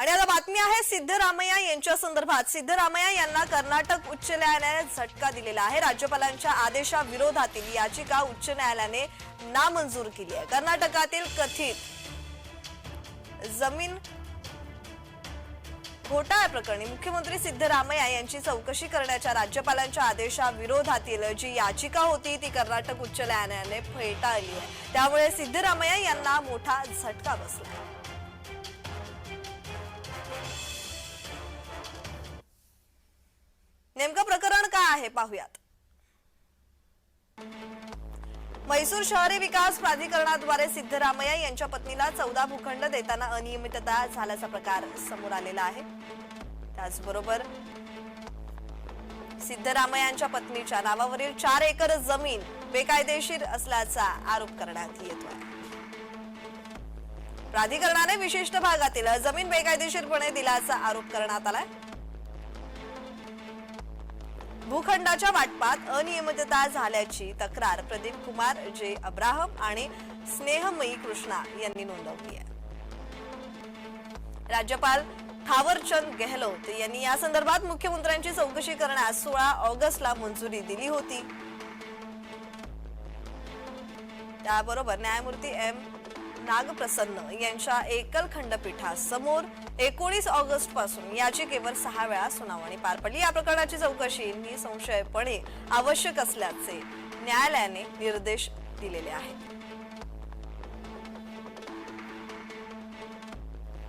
आणि आता बातमी आहे सिद्धरामय्या यांच्या संदर्भात. सिद्धरामय्या यांना कर्नाटक उच्च न्यायालयाने झटका दिलेला आहे. राज्यपालांच्या आदेशाविरोधातील याचिका उच्च न्यायालयाने नामंजूर केली आहे. कर्नाटकातील कथित जमीन घोटाळ्या प्रकरणी मुख्यमंत्री सिद्धरामय्या यांची चौकशी करण्याच्या राज्यपालांच्या आदेशाविरोधातील जी याचिका होती ती कर्नाटक उच्च न्यायालयाने फेटाळली आहे. त्यामुळे सिद्धरामय्या यांना मोठा झटका बसला. नेमकं प्रकरण काय आहे पाहूयात. म्हैसूर शहरी विकास प्राधिकरणाद्वारे सिद्धरामय्या यांच्या पत्नीला चौदा भूखंड देताना अनियमितता झाल्याचा प्रकार समोर आलेला आहे. त्याचबरोबर सिद्धरामय्यांच्या पत्नीच्या नावावरील चार एकर जमीन बेकायदेशीर असल्याचा आरोप करण्यात येतोय. प्राधिकरणाने विशिष्ट भागातील जमीन बेकायदेशीरपणे दिल्याचा आरोप करण्यात आलाय. भूखंडाच्या वाटपात अनियमितता झाल्याची तक्रार प्रदीप कुमार जे अब्राहम आणि स्नेहमयी कृष्णा यांनी नोंदवली आहे. राज्यपाल थावरचंद गेहलोत यांनी या संदर्भात मुख्यमंत्र्यांची चौकशी करण्यास सोळा ऑगस्टला मंजुरी दिली होती. त्याबरोबर न्यायमूर्ती एम. नागप्रसन्न यांच्या एकल खंडपीठासमोर एकोणीस ऑगस्टपासून याचिकेवर सहा वेळा सुनावणी पार पडली. या प्रकरणाची चौकशी निसंशयपणे आवश्यक असल्याचे न्यायालयाने निर्देश दिलेले आहेत.